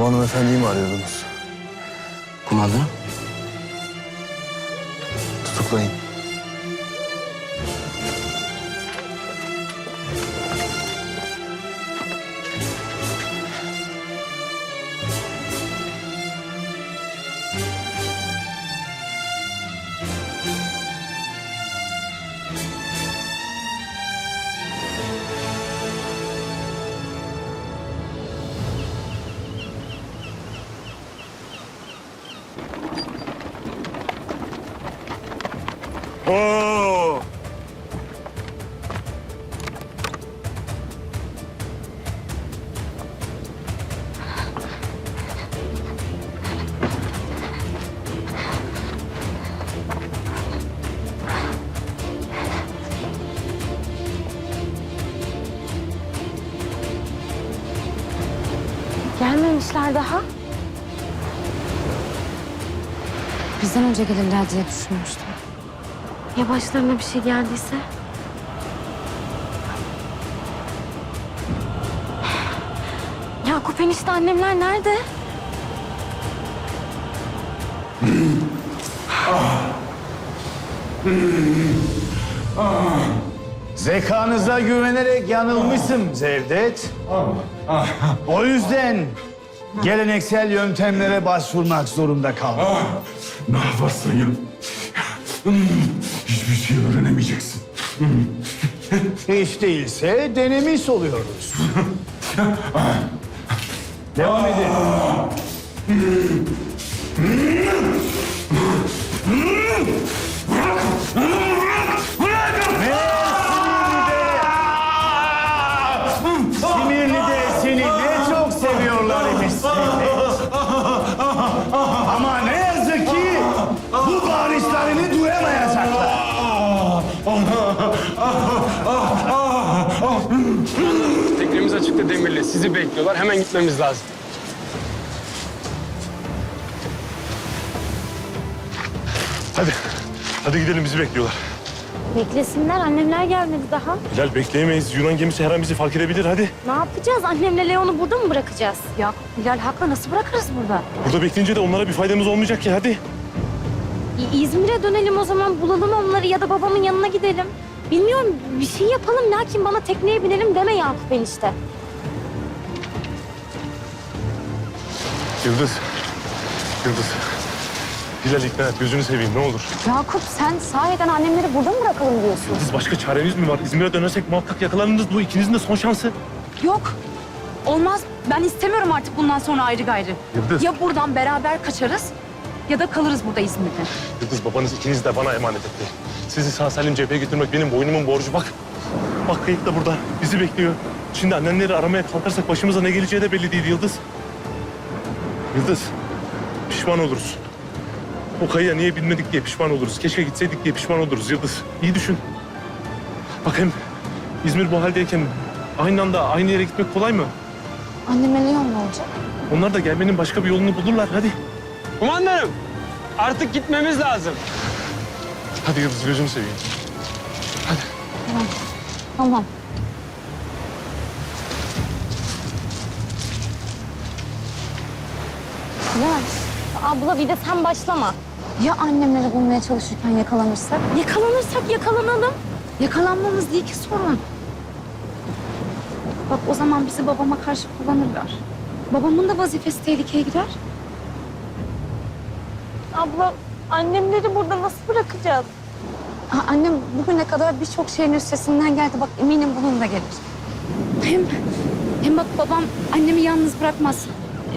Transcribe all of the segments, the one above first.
Bu hanımefendiyi mi arıyordunuz? Kumandanım. Tutuklayın. Gelmemişler daha. Bizden önce gelirler diye düşünmüştüm. Ya başlarına bir şey geldiyse? Yakup enişte annemler nerede? Zekanıza güvenerek yanılmışsın Zevdet. O yüzden geleneksel yöntemlere başvurmak zorunda kaldım. Ne yaparsan yap. Hiçbir şey öğrenemeyeceksin. Hiç değilse denemiş oluyoruz. Devam edin. Sizi bekliyorlar. Hemen gitmemiz lazım. Hadi. Hadi gidelim bizi bekliyorlar. Beklesinler annemler gelmedi daha. Hilal bekleyemeyiz. Yunan gemisi her an bizi fark edebilir hadi. Ne yapacağız? Annemle Leon'u burada mı bırakacağız? Ya Hilal haklı nasıl bırakırız burada? Burada bekleyince de onlara bir faydamız olmayacak ki hadi. İ- İzmir'e dönelim o zaman bulalım onları ya da babamın yanına gidelim. Bilmiyorum bir şey yapalım lakin bana tekneye binelim deme Yakup enişte. Yıldız. Yıldız. Hilal ikna et gözünü seveyim ne olur. Yakup sen sahiden annemleri burada mı bırakalım diyorsun? Yıldız başka çaremiz mi var? İzmir'e dönersek muhakkak yakalanırız. Bu ikinizin de son şansı. Yok. Olmaz. Ben istemiyorum artık bundan sonra ayrı gayrı. Yıldız. Ya buradan beraber kaçarız ya da kalırız burada İzmir'de. Yıldız babanız ikiniz de bana emanet etti. Sizi sağ salim cepheye götürmek benim boynumun borcu. Bak. Bak kayıp da burada. Bizi bekliyor. Şimdi annenleri aramaya kalkarsak başımıza ne geleceği de belli değil Yıldız. Yıldız. Pişman oluruz. O kayıya niye binmedik diye pişman oluruz. Keşke gitseydik diye pişman oluruz Yıldız. İyi düşün. Bak hem İzmir bu haldeyken aynı anda aynı yere gitmek kolay mı? Anneme Leon ne olacak? Onlar da gelmenin başka bir yolunu bulurlar. Hadi. Kumandanım. Artık gitmemiz lazım. Hadi Yıldız gözünü seveyim. Tamam. Ya abla bir de sen başlama. Ya annemleri bulmaya çalışırken yakalanırsak? Yakalanırsak yakalanalım. Yakalanmamız değil ki sorun. Bak o zaman bizi babama karşı kullanırlar. Babamın da vazifesi tehlikeye girer. Abla annemleri burada nasıl bırakacağız? Aa, annem bugüne kadar birçok şeyin üstesinden geldi. Bak eminim bunun da gelir. Hem, hem bak babam annemi yalnız bırakmaz.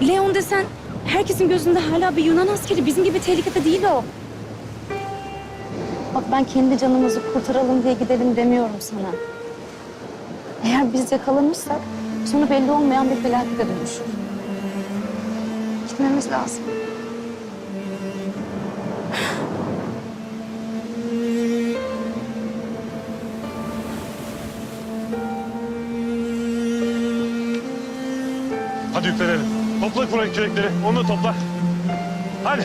Leon desen herkesin gözünde hala bir Yunan askeri. Bizim gibi tehlikede değil o. Bak ben kendi canımızı kurtaralım diye gidelim demiyorum sana. Eğer biz yakalanırsak sonu belli olmayan bir felakete dönüşür. Gitmemiz lazım. Hadi yüklenelim. Topla Kur'an kürekleri. Onu da topla. Hadi.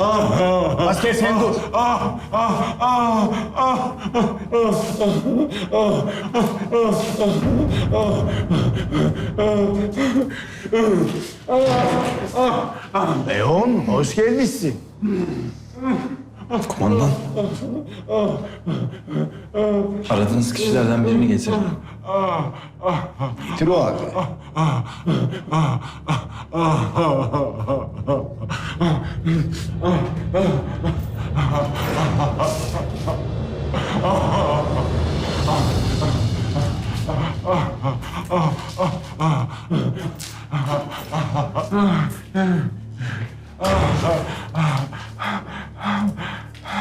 Asker sen dur. Leon, hoş gelmişsin. Kumandan. Aradığınız kişilerden birini getirin. Getir o abi.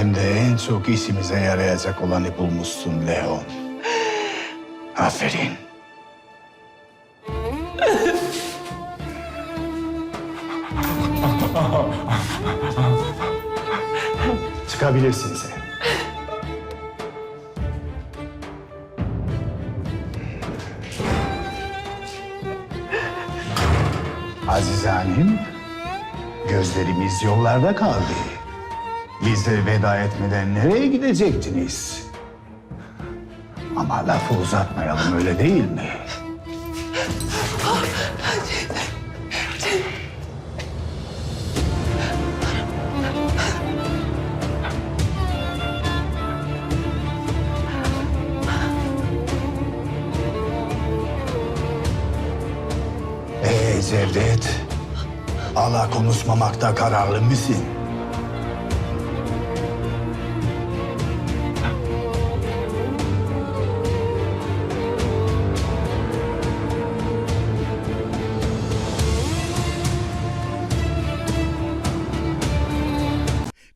Hem de en çok işimize yarayacak olanı bulmuşsun Leon. Aferin. Çıkabilirsin sen. Azize Hanım, gözlerimiz yollarda kaldı. Bize veda etmeden nereye gidecektiniz? Ama lafı uzatmayalım öyle değil mi? Ee Cevdet, ala konuşmamakta kararlı mısın?